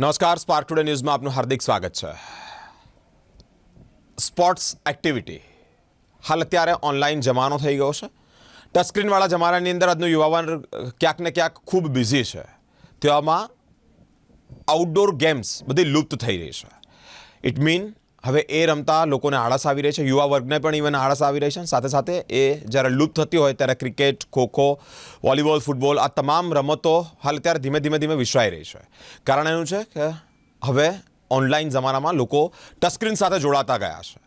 નમસ્કાર spark today ન્યૂઝમાં આપનું હાર્દિક સ્વાગત છે. સ્પોર્ટ્સ એક્ટિવિટી હાલ અત્યારે ઓનલાઈન જમાનો થઈ ગયો છે. ટચસ્ક્રીનવાળા જમાનાની અંદર આજનું યુવાવન ક્યાંક ને ક્યાંક ખૂબ બિઝી છે. તેવામાં આઉટડોર ગેમ્સ બધી લુપ્ત થઈ રહી છે. ઇટ મીન હવે એ રમતા લોકોને આળસ આવી રહી છે. યુવા વર્ગને પણ ઇવન આળસ આવી રહી છે સાથે સાથે એ જ્યારે લુપ્ત થતી હોય ત્યારે ક્રિકેટ, ખોખો, વોલીબોલ, ફૂટબોલ આ તમામ રમતો હાલ અત્યારે ધીમે ધીમે ધીમે વિસરાઈ રહી છે. કારણ એનું છે કે હવે ઓનલાઈન જમાનામાં લોકો ટચસ્ક્રીન સાથે જોડાતા ગયા છે.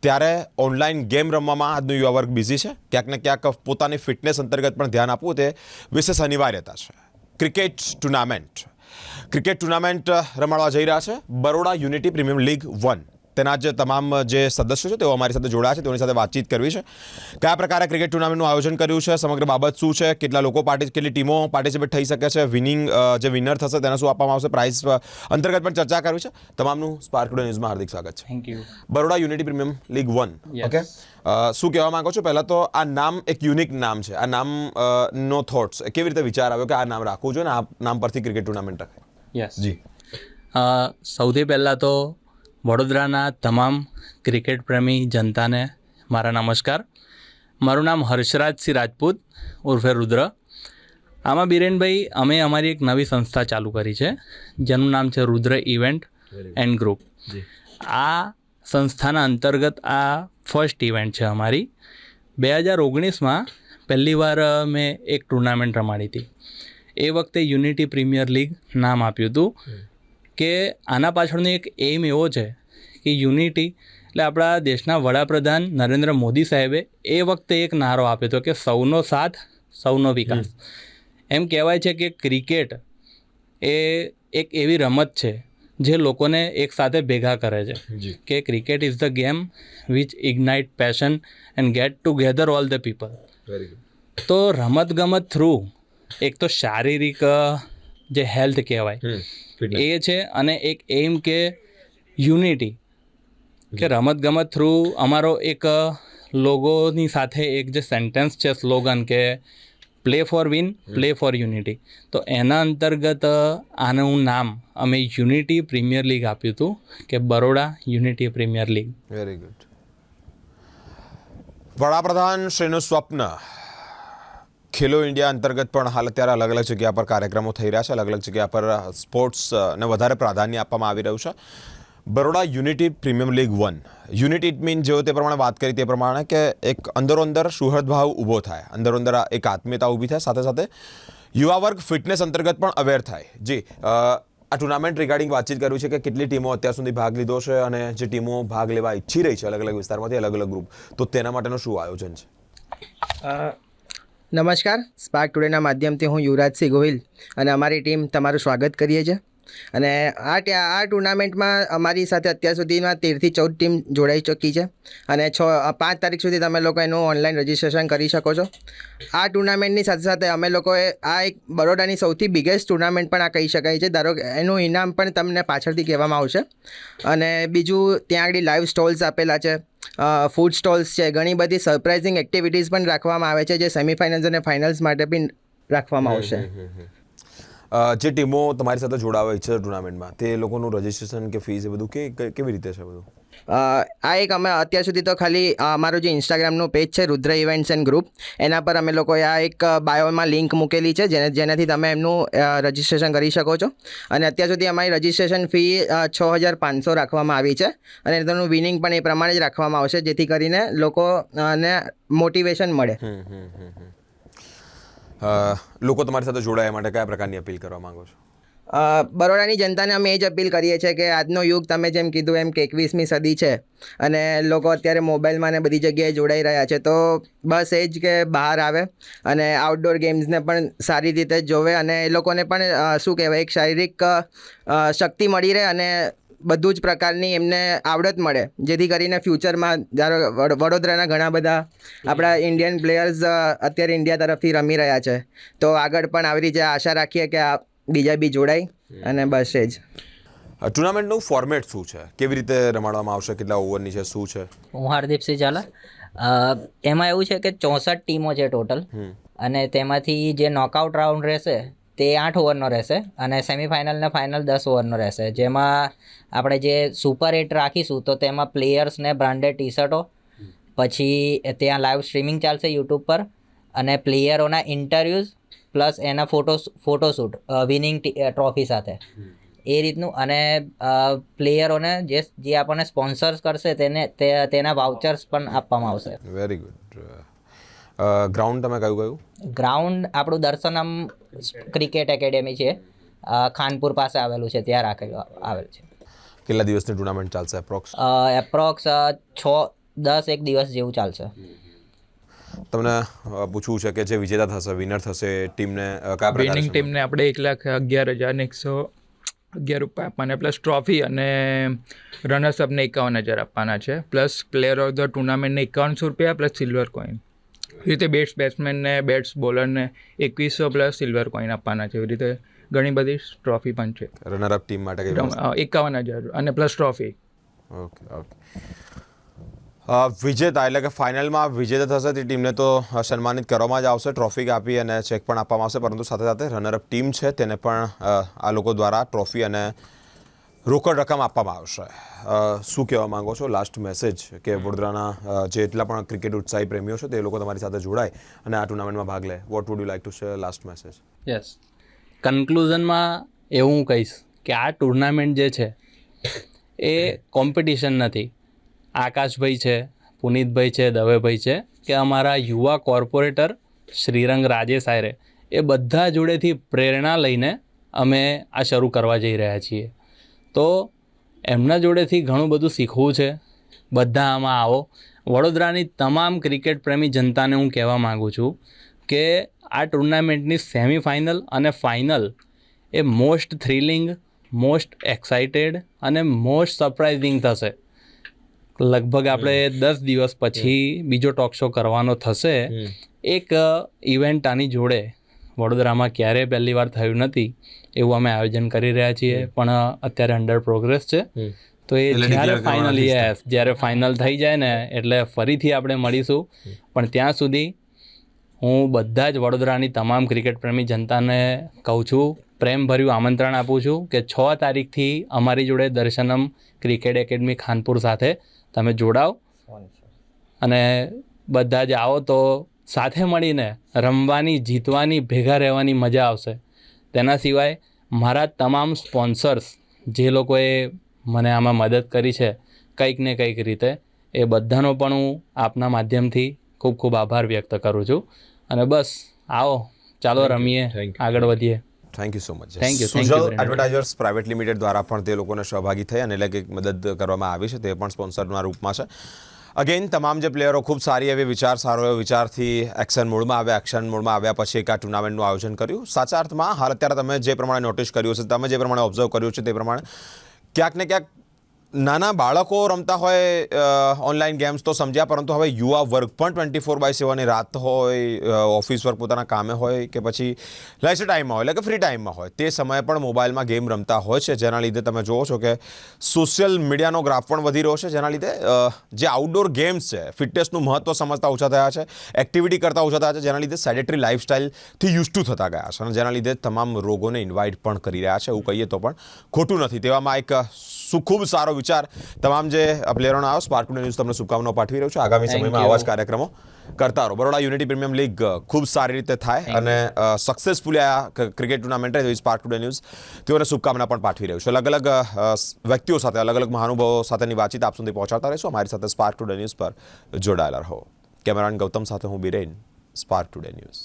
ત્યારે ઓનલાઈન ગેમ રમવામાં આજનું યુવા વર્ગ બિઝી છે. ક્યાંક ને ક્યાંક પોતાની ફિટનેસ અંતર્ગત પણ ધ્યાન આપવું તે વિશેષ અનિવાર્યતા છે. ક્રિકેટ ટુર્નામેન્ટ ક્રિકેટ ટુર્નામેન્ટ રમાડવા જઈ રહ્યા છે. Baroda unity premium league one. તેના જે તમામ જે સદસ્યો છે તેઓ અમારી સાથે જોડાયા છે તેઓની સાથે વાતચીત કરવી છે. કયા પ્રકારે ક્રિકેટ ટુર્નામેન્ટનું આયોજન કર્યું છે સમગ્ર બાબત શું છે કેટલા લોકો પાર્ટી કેટલી ટીમો પાર્ટિસિપેટ થઈ શકે છે વિનિંગ જે વિનર થશે તેને શું આપવામાં આવશે પ્રાઇઝ અંતર્ગત પણ ચર્ચા કરવી છે. તમામનું સ્પાર્ક ટુડે ન્યૂઝમાં હાર્દિક સ્વાગત છે. Thank you Baroda unity premium league one okay શું કહેવા માંગો છો? પહેલાં તો આ નામ એક યુનિક નામ છે. આ નામ નો થોટ્સ કેવી રીતે વિચાર આવ્યો કે આ નામ રાખવું જોઈએ ને આ નામ પરથી ક્રિકેટ ટુર્નામેન્ટ રખાય? યસ જી. સૌથી પહેલાં તો વડોદરાના તમામ ક્રિકેટ પ્રેમી જનતાને મારા નમસ્કાર. મારું નામ હર્ષરાજસિંહ રાજપૂત ઉર્ફે રુદ્ર. આમાં બિરેનભાઈ અમે અમારી એક નવી સંસ્થા ચાલુ કરી છે જેનું નામ છે રુદ્ર ઇવેન્ટ એન્ડ ગ્રુપ. આ સંસ્થાના અંતર્ગત આ ફર્સ્ટ ઇવેન્ટ છે અમારી. બે હજાર ઓગણીસમાં પહેલી વાર મેં એક ટુર્નામેન્ટ રમાડી હતી. એ વખતે યુનિટી પ્રીમિયર લીગ નામ આપ્યું હતું. કે આના પાછળનો એક એઇમ એવો છે કે યુનિટી એટલે આપણા દેશના વડાપ્રધાન નરેન્દ્ર મોદી સાહેબે એ વખતે એક નારો આપ્યો હતો કે સૌનો સાથ સૌનો વિકાસ. એમ કહેવાય છે કે ક્રિકેટ એ એક એવી રમત છે જે લોકોને એક સાથે ભેગા કરે છે. કે cricket is the game which ignite passion and get together all the people તો રમતગમત થ્રુ એક તો શારીરિક જે હેલ્થ કહેવાય એ છે અને એક એમ કે યુનિટી. કે રમતગમત થ્રુ અમારો એક લોગોની સાથે એક જે સેન્ટેન્સ છે સ્લોગન કે play for win play for unity તો એના અંતર્ગત આનું નામ અમે યુનિટી પ્રીમિયર લીગ આપ્યું હતું કે Baroda unity premier league. Very good વડાપ્રધાન શ્રીનું સ્વપ્ન. ખેલો ઇન્ડિયા અંતર્ગત પણ હાલ અત્યારે અલગ અલગ જગ્યા પર કાર્યક્રમો થઈ રહ્યા છે. અલગ અલગ જગ્યા પર સ્પોર્ટ્સને વધારે પ્રાધાન્ય આપવામાં આવી રહ્યું છે. Baroda unity premium league one. Unity it mean જેઓ તે પ્રમાણે વાત કરી તે પ્રમાણે કે એક અંદરો અંદર સુહૃદ ભાવ ઊભો થાય. અંદરો અંદર એક આત્મીયતા ઊભી થાય. સાથે સાથે યુવા વર્ગ ફિટનેસ અંતર્ગત પણ અવેર થાય. જી આ ટુર્નામેન્ટ રિગાર્ડિંગ વાતચીત કર્યું છે કે કેટલી ટીમો અત્યાર સુધી ભાગ લીધો છે અને જે ટીમો ભાગ લેવા ઈચ્છી રહી છે અલગ અલગ વિસ્તારમાંથી અલગ અલગ ગ્રુપ તો તેના માટેનું શું આયોજન છે? નમસ્કાર. સ્પાર્ક ટુડેના માધ્યમથી હું યુવરાજસિંહ ગોહિલ અને અમારી ટીમ તમારું સ્વાગત કરીએ છીએ. અને આ આ ટુર્નામેન્ટમાં અમારી સાથે અત્યાર સુધીમાં તેરથી ચૌદ ટીમ જોડાઈ ચૂકી છે. અને છ પાંચ તારીખ સુધી તમે લોકો એનું ઓનલાઈન રજિસ્ટ્રેશન કરી શકો છો. આ ટુર્નામેન્ટની સાથે સાથે અમે લોકોએ આ એક બરોડાની સૌથી બિગેસ્ટ ટુર્નામેન્ટ પણ આ કહી શકાય છે. ધારો કે એનું ઇનામ પણ તમને પાછળથી કહેવામાં આવશે. અને બીજું, ત્યાં આગળ લાઈવ સ્ટોલ્સ આપેલા છે. ફૂડ સ્ટોલ્સ છે ઘણી બધી સરપ્રાઇઝિંગ એક્ટિવિટીઝ પણ રાખવામાં આવે છે જે સેમિફાઇનલ્સ અને ફાઇનલ્સ માટે પણ રાખવામાં આવશે. જે ટીમો તમારી સાથે જોડાવા છે ટુર્નામેન્ટમાં તે લોકોનું રજિસ્ટ્રેશન કે ફીસ એ બધું કે કેવી રીતે છે બધું? આ એક અમે અત્યાર સુધી તો ખાલી અમારું જે ઇન્સ્ટાગ્રામનું પેજ છે, રુદ્ર ઇવેન્ટ્સ એન્ડ ગ્રુપ એના પર અમે લોકોએ આ એક બાયોમાં લિંક મૂકેલી છે, જેને, જેનાથી તમે એમનું રજિસ્ટ્રેશન કરી શકો છો. અને અત્યાર સુધી અમારી રજિસ્ટ્રેશન ફી છ હજાર પાંચસો રાખવામાં આવી છે. અને તેનું વિનિંગ પણ એ પ્રમાણે જ રાખવામાં આવશે, જેથી કરીને લોકોને મોટિવેશન મળે. લોકો તમારી સાથે જોડાયા માટે કયા પ્રકારની અપીલ કરવા માંગો છો? બરોડાની જનતાને અમે એ જ અપીલ કરીએ છીએ કે આજનો યુગ તમે જેમ કીધું એમ કે એકવીસમી સદી છે અને લોકો અત્યારે મોબાઈલમાં ને બધી જગ્યાએ જોડાઈ રહ્યા છે. તો બસ એ જ કે બહાર આવે અને આઉટડોર ગેમ્સને પણ સારી રીતે જોવે અને એ લોકોને પણ શું કહેવાય, એક શારીરિક શક્તિ મળી રહે અને બધું જ પ્રકારની એમને આવડત મળે. જેથી કરીને ફ્યુચરમાં ધારો વડ- વડોદરાના ઘણા બધા આપણા ઇન્ડિયન પ્લેયર્સ અત્યારે ઇન્ડિયા તરફથી રમી રહ્યા છે. તો આગળ પણ આવી રીતે આશા રાખીએ કે બીજા બી જોડાય અને બસ એ જ. ટુર્નામેન્ટનું ફોર્મેટ શું છે? કેવી રીતે રમાડવામાં આવશે? કેટલા ઓવરની છે? શું છે? હું હાર્દિપસિંહ ઝાલા. એમાં એવું છે કે ચોસઠ ટીમો છે ટોટલ અને તેમાંથી જે નોકઆઉટ રાઉન્ડ રહેશે તે આઠ ઓવરનો રહેશે અને સેમિફાઇનલ ને ફાઇનલ દસ ઓવરનો રહેશે. જેમાં આપણે જે સુપર એટ રાખીશું તો તેમાં પ્લેયર્સને બ્રાન્ડેડ ટી શર્ટો પછી ત્યાં લાઈવ સ્ટ્રીમિંગ ચાલશે યુટ્યુબ પર અને પ્લેયરોના ઇન્ટરવ્યૂઝ પ્લસ એના ફોટો ફોટોશૂટ વિનિંગ ટ્રોફી સાથે. એ રીતનું અને પ્લેયરોને જે જે આપણને સ્પોન્સર્સ કરશે તેને તેના વાઉચર્સ પણ આપવામાં આવશે. Very good. ગ્રાઉન્ડ તમે કયું કયું? ગ્રાઉન્ડ આપણું દર્શનમ ક્રિકેટ એકેડેમી છે. ખાનપુર પાસે આવેલું છે ત્યાં રાખેલું આવેલું છે. કેટલા દિવસની ટુર્નામેન્ટ ચાલશે એપ્રોક્સ એપ્રોક્સ છ દસ એક દિવસ જેવું ચાલશે. તમને પૂછવું છે કે જે વિજેતા થશે વિનર થશે ટીમને કયા વિનિંગ ટીમને આપણે એક લાખ અગિયાર હજાર ને એકસો અગિયાર રૂપિયા આપવાના પ્લસ ટ્રોફી અને રનર્સ અપને એકાવન હજાર આપવાના છે પ્લસ પ્લેયર ઓફ ધ ટુર્નામેન્ટને એકાવનસો રૂપિયા પ્લસ સિલ્વર કોઈન એવી રીતે બેટ્સ બેટ્સમેનને બેટ્સ બોલરને એકવીસો પ્લસ સિલ્વર કોઈન આપવાના છે એવી રીતે ઘણી બધી ટ્રોફી પણ છે. રનર અપ ટીમ માટે એકાવન હજાર અને પ્લસ ટ્રોફી ઓકે ઓકે વિજેતા એટલે કે ફાઇનલમાં વિજેતા થશે તે ટીમને તો સન્માનિત કરવામાં જ આવશે ટ્રોફી આપી અને ચેક પણ આપવામાં આવશે પરંતુ સાથે સાથે રનરઅપ ટીમ છે તેને પણ આ લોકો દ્વારા ટ્રોફી અને રોકડ રકમ આપવામાં આવશે. શું કહેવા માંગો છો? લાસ્ટ મેસેજ કે વડોદરાના જેટલા પણ ક્રિકેટ ઉત્સાહી પ્રેમીઓ છે તે લોકો તમારી સાથે જોડાય અને આ ટુર્નામેન્ટમાં ભાગ લે. What would you like to share last message yes કન્ક્લુઝનમાં એવું કહીશ કે આ ટુર્નામેન્ટ જે છે એ કોમ્પિટિશન નથી. આકાશભાઈ છે, પુનિતભાઈ છે, દવેભાઈ છે, કે અમારા યુવા કોર્પોરેટર શ્રીરંગ રાજેશ આયરે, એ બધા જોડેથી પ્રેરણા લઈને અમે આ શરૂ કરવા જઈ રહ્યા છીએ. તો એમના જોડેથી ઘણું બધું શીખવું છે. બધા આમાં આવો. વડોદરાની તમામ ક્રિકેટ પ્રેમી જનતાને હું કહેવા માગું છું કે આ ટુર્નામેન્ટની સેમિફાઇનલ અને ફાઇનલ એ મોસ્ટ થ્રિલિંગ, મોસ્ટ એક્સાઇટેડ અને મોસ્ટ સરપ્રાઇઝિંગ થશે. લગભગ આપણે દસ દિવસ પછી બીજો ટોક શો કરવાનો થશે. એક ઇવેન્ટ આની જોડે વડોદરામાં ક્યારેય પહેલી વાર થયું નથી એવું અમે આયોજન કરી રહ્યા છીએ. પણ અત્યારે અંડર પ્રોગ્રેસ છે. તો એ જ્યારે ફાઇનલ યસ જ્યારે ફાઇનલ થઈ જાય ને એટલે ફરીથી આપણે મળીશું. પણ ત્યાં સુધી હું બધા જ વડોદરાની તમામ ક્રિકેટ પ્રેમી જનતાને કહું છું પ્રેમભર્યું આમંત્રણ આપું છું કે છ તારીખથી અમારી જોડે દર્શનમ ક્રિકેટ એકેડમી ખાનપુર સાથે તમે જોડાઓ અને બધા જ આવો તો સાથે મળીને રમવાની જીતવાની ભેગા રહેવાની મજા આવશે. તેના સિવાય મારા તમામ સ્પોન્સર્સ જે લોકોએ મને આમાં મદદ કરી છે કંઈક ને કંઈક રીતે એ બધાનો પણ હું આપના માધ્યમથી ખૂબ ખૂબ આભાર વ્યક્ત કરું છું. અને બસ આવો ચાલો રમીએ આગળ વધીએ. Thank you so much thank you thank you Sujal advertisers private limited દ્વારા પણ તે લોકોને સહભાગી થઈ અને એટલે કે મદદ કરવામાં આવી છે તે પણ સ્પોન્સરના રૂપમાં છે. અગેન તમામ જે પ્લેયરો ખૂબ સારી એવી વિચાર સારો એવો વિચારથી એક્શન મોડમાં આવ્યા એક્શન મોડમાં આવ્યા પછી એક આ ટુર્નામેન્ટનું આયોજન કર્યું. સાચા અર્થમાં હાલ અત્યારે તમે જે પ્રમાણે નોટિસ કર્યું છે તમે જે પ્રમાણે ઓબ્ઝર્વ કર્યું છે તે પ્રમાણે ક્યાંક ને ક્યાંક નાના બાળકો રમતા હોય ઓનલાઈન ગેમ્સ તો સમજ્યા, પરંતુ હવે યુવા વર્ગ પણ ટ્વેન્ટી ફોર બાય સેવન રાત હોય ઓફિસ વર્ક પોતાના કામે હોય કે પછી લેસર ટાઈમમાં હોય, એટલે કે ફ્રી ટાઈમમાં હોય, તે સમયે પણ મોબાઈલમાં ગેમ રમતા હોય છે, જેના લીધે તમે જુઓ છો કે સોશિયલ મીડિયાનો ગ્રાફ પણ વધી રહ્યો છે, જેના લીધે જે આઉટડોર ગેમ્સ છે ફિટનેસનું મહત્ત્વ સમજતા ઓછા થયા છે એક્ટિવિટી કરતા ઓછા થયા છે, જેના લીધે સેડેટરી લાઇફસ્ટાઇલથી યુઝ ટુ થતા ગયા છે, અને જેના લીધે તમામ રોગોને ઇન્વાઇટ પણ કરી રહ્યા છે, એવું કહીએ તો પણ ખોટું નથી. તેવામાં એક સુખૂબ ખૂબ સારો વિચાર. તમામ જે પ્લેયરોનો આવ્યો સ્પાર્ક ન્યૂઝ તમને શુભકામનાઓ પાઠવી રહ્યો છું. આગામી સમયમાં આવા જ કાર્યક્રમો કરતા રહો. બરોડા યુનિટી પ્રીમિયમ લીગ ખૂબ સારી રીતે થાય અને સક્સેસફુલી આ ક્રિકેટ ટુર્નામેન્ટ રહી સ્પાર્ક ટુડે ન્યૂઝ તેઓને શુભકામના પણ પાઠવી રહ્યું છે. અલગ અલગ વ્યક્તિઓ સાથે અલગ અલગ મહાનુભાવો સાથેની વાતચીત આપ સુધી પહોંચાડતા રહીશું. અમારી સાથે સ્પાર્ક ટુડે ન્યૂઝ પર જોડાયેલા રહો. કેમેરાન ગૌતમ સાથે હું બિરેન સ્પાર્ક ટુડે ન્યૂઝ